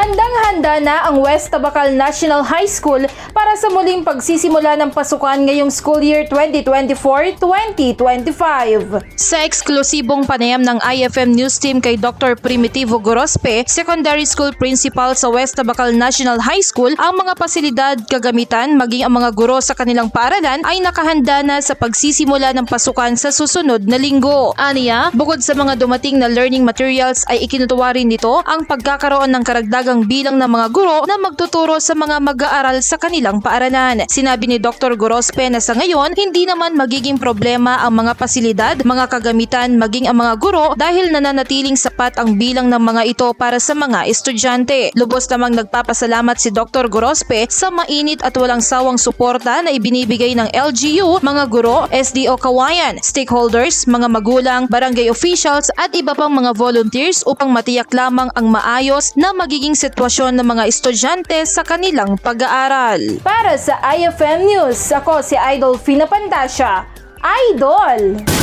Handang-handa na ang West Tabacal National High School para sa muling pagsisimula ng pasukan ngayong school year 2024-2025. Sa eksklusibong panayam ng IFM News Team kay Dr. Primitivo Gorospe, Secondary School Principal sa West Tabacal National High School, ang mga pasilidad, kagamitan, maging ang mga guro sa kanilang paaralan ay nakahanda na sa pagsisimula ng pasukan sa susunod na linggo. Aniya, bukod sa mga dumating na learning materials ay ikinutuwa rin nito ang pagkakaroon ng karagdagang bilang ng mga guro na magtuturo sa mga mag-aaral sa kanilang paaralan. Sinabi ni Dr. Gorospe na sa ngayon, hindi naman magiging problema ang mga pasilidad, mga kagamitan, maging ang mga guro dahil nananatiling sapat ang bilang ng mga ito para sa mga estudyante. Lubos namang nagpapasalamat si Dr. Gorospe sa mainit at walang sawang suporta na ibinibigay ng LGU, mga guro, SDO Kawayan, stakeholders, mga magulang, barangay officials at iba pang mga volunteers upang matiyak lamang ang maayos na magiging sitwasyon ng mga estudyante sa kanilang pag-aaral. Para sa IFM News, ako si Idol Fina Pandasya. Idol!